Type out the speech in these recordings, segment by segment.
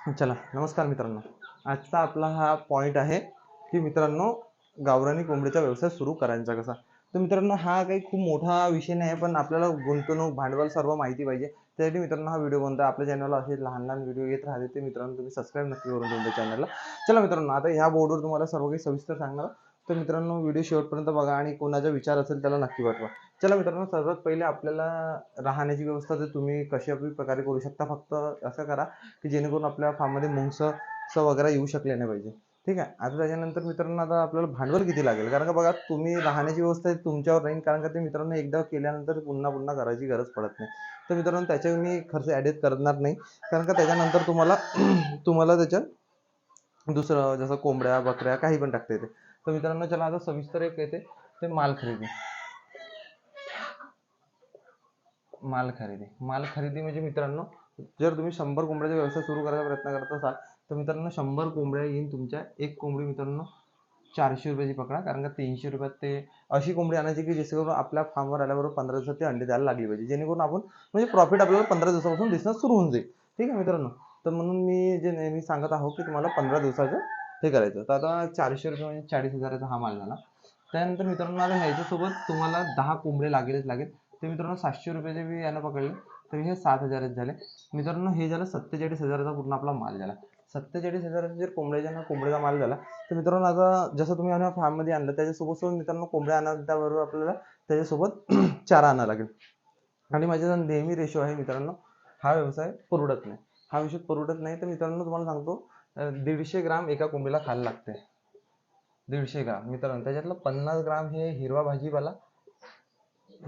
चला नमस्कार मित्रांनो. आजचा आपला हा पॉईंट आहे की मित्रांनो गावरानी कोंबडीचा व्यवसाय सुरू करायचा कसा? तर मित्रांनो हा काही खूप मोठा विषय नाही आहे पण आपल्याला गुंतवणूक भांडवल सर्व माहिती पाहिजे. त्यासाठी मित्रांनो हा व्हिडिओ बनतो आपल्या चॅनलला असे लहान लहान व्हिडिओ येत राहते ते मित्रांनो तुम्ही सबस्क्राईब नक्की करून तुमच्या चॅनलला चला मित्रांनो आता ह्या बोर्डवर तुम्हाला सर्व काही सविस्तर सांगणार तर मित्रांनो व्हिडिओ शेवटपर्यंत बघा आणि कोणाचा विचार असेल त्याला नक्की पाठवा. चला मित्रांनो सर्वात पहिले आपल्याला राहण्याची व्यवस्था तर तुम्ही कशा प्रकारे करू शकता फक्त असं करा की जेणेकरून आपल्या फार्ममध्ये मुंगस वगैरे येऊ शकले नाही पाहिजे. ठीक आहे? आता त्याच्यानंतर मित्रांनो आता आपल्याला भांडवल किती लागेल? कारण का बघा तुम्ही राहण्याची व्यवस्था तुमच्यावर राहील कारण का ते मित्रांनो एकदा केल्यानंतर पुन्हा पुन्हा करायची गरज पडत नाही. तर मित्रांनो त्याच्यावर मी खर्च ॲडिट करणार नाही. कारण का त्याच्यानंतर तुम्हाला तुम्हाला त्याच्यात दुसरं जसं कोंबड्या बकऱ्या काही पण टाकता येते. तर मित्रांनो चला आता सविस्तर एक येते. ते माल खरेदी. माल खरेदी. माल खरेदी म्हणजे मित्रांनो जर तुम्ही शंभर कोंबड्याचा व्यवसाय सुरू करायचा प्रयत्न करत असाल तर मित्रांनो शंभर कोंबड्या येईन तुमच्या. एक कोंबडी मित्रांनो चारशे रुपयाची पकडा. कारण का तीनशे रुपयात ते अशी कोंबडी आणायची की जेणेकरून आपल्या फार्मवर आल्याबरोबर पंधरा दिवसात ते अंडे द्यायला लागली पाहिजे. जेणेकरून आपण म्हणजे प्रॉफिट आपल्याला पंधरा दिवसापासून दिसणं सुरू होऊन जाईल. ठीक आहे मित्रांनो? तर म्हणून मी जे नेहमी सांगत आहो की तुम्हाला पंधरा दिवसाचं हे करायचं. तर आता चारशे रुपये म्हणजे चाळीस हजाराचा हा माल झाला. त्यानंतर मित्रांनो आता ह्याच्यासोबत तुम्हाला दहा कोंबडे लागेलच लागेल. ते मित्रांनो सातशे रुपयाचे मी यानं पकडले. तर हे सात हजारच झाले. मित्रांनो हे झालं सत्तेचाळीस हजाराचा पूर्ण आपला माल झाला. सत्तेचाळीस हजाराचा जर कोंबड्याच्या ना कोंबड्याचा माल झाला तर मित्रांनो आता जसं तुम्ही आम्ही फार्ममध्ये आणलं त्याच्यासोबत सोबत मित्रांनो कोंबड्या आणल्याबरोबर आपल्याला त्याच्यासोबत चारा आणावं लागेल. आणि माझ्या नेहमी रेशो आहे मित्रांनो हा व्यवसाय परवडत नाही. हा विषय परवडत नाही. तर मित्रांनो तुम्हाला सांगतो दीडशे ग्राम एका कोंबडीला खायला लागते. दीडशे ग्राम. मित्रांनो त्याच्यातलं पन्नास ग्राम हे हिरवा भाजीपाला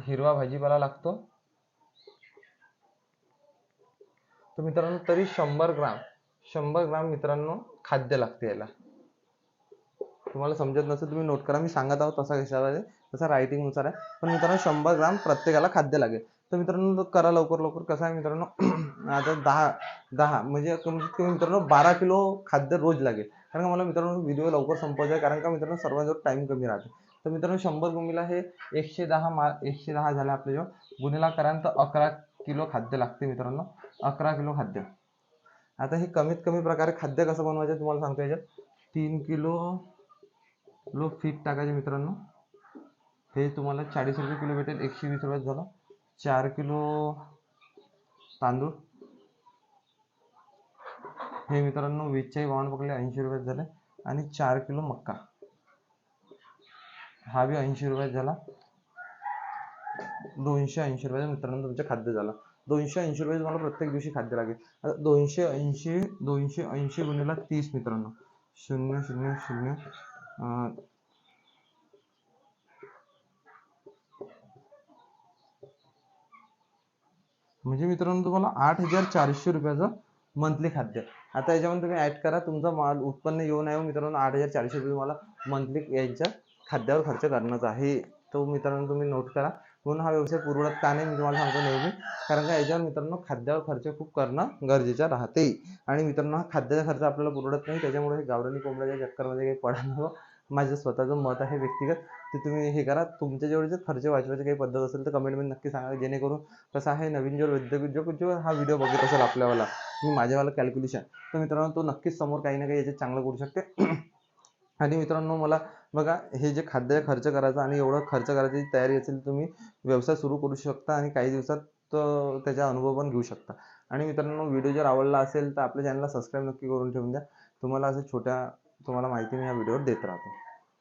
हिरवा भाजीपाला लागतो. तर मित्रांनो तरी शंभर ग्राम शंभर ग्राम मित्रांनो खाद्य लागते याला. तुम्हाला समजत नसेल तुम्ही नोट करा. मी सांगत आहोत तसा हिसाब आहे तसा रायटिंगनुसार आहे. पण मित्रांनो शंभर ग्राम प्रत्येकाला खाद्य लागेल. तर मित्रांनो करा लवकर लवकर. कसं आहे मित्रांनो आता दहा दहा म्हणजे कमीत कमी मित्रांनो बारा किलो खाद्य रोज लागेल. कारण का मला मित्रांनो व्हिडिओ लवकर संपवायचा आहे कारण का मित्रांनो सर्वांजवळ टाइम कमी राहते. तर मित्रांनो शंभर गुमिला हे एकशे दहा मा एकशे दहा झाले आपल्या जेव्हा गुन्हेला करान तर अकरा किलो खाद्य लागते मित्रांनो. अकरा किलो खाद्य. आता हे कमीत कमी प्रकारे खाद्य कसं बनवायचं तुम्हाला सांगतो याच्यात. तीन किलो लो फीट टाकायचे मित्रांनो. हे तुम्हाला चाळीस रुपये किलो भेटेल एकशे वीस रुपयात झालं. चार किलो तांदूळ. हे मित्रांनो वीसच्याही बावन्न पकडले ऐंशी रुपयात झाले आणि चार किलो मक्का. हा बी ऐंशी रुपयात झाला. दोनशे ऐंशी रुपयाचा मित्रांनो तुमचं खाद्य झालं. दोनशे ऐंशी रुपये तुम्हाला प्रत्येक दिवशी खाद्य लागेल. दोनशे ऐंशी दोनशे ऐंशी गुणिला तीस मित्रांनो. शून्य शून्य शून्य. म्हणजे मित्रांनो तुम्हाला आठ हजार चारशे रुपयाचं मंथली खाद्य. आता याच्यामध्ये तुम्ही ऍड करा तुमचा माल उत्पन्न येऊन नाही हो मित्रांनो आठ हजार चारशे रुपये तुम्हाला मंथली यांच्या खाद्यावर खर्च करण्याचा आहे. तो मित्रांनो तुम्ही नोट करा. म्हणून हा व्यवसाय पुरवत का नाही मी तुम्हाला सांगतो नेहमी कारण का याच्यावर मित्रांनो खाद्यावर खर्च खूप करणं गरजेचं राहते. आणि मित्रांनो हा खाद्याचा खर्च आपल्याला पुरवत नाही त्याच्यामुळे हे गावरानी कोंबड्याच्या चक्करमध्ये काही पडा नको. माझं स्वतःचं मत आहे व्यक्तिगत ते तुम्ही हे करा. तुमच्या जेवढे जर खर्च वाचवायची काही पद्धत असेल तर कमेंटमध्ये नक्की सांगा जेणेकरून कसं आहे नवीन जो उद्योग जो जो हा व्हिडिओ बघत असेल आपल्यावाला मी माझ्यावाला कॅल्क्युलेशन तर मित्रांनो तो नक्कीच समोर काही ना काही याच्यात चांगलं करू शकते. आणि मित्रांनो मला बघा हे जे खाद्य खर्च करायचा आणि एवढं खर्च करायची तयारी असेल तर तुम्ही व्यवसाय सुरू करू शकता आणि काही दिवसात त्याचा अनुभव पण घेऊ शकता. आणि मित्रांनो व्हिडिओ जर आवडला असेल तर आपल्या चॅनलला सबस्क्राईब नक्की करून ठेवून द्या. तुम्हाला असं छोट्या तुम्हाला माहिती मी या व्हिडिओवर देत राहतो.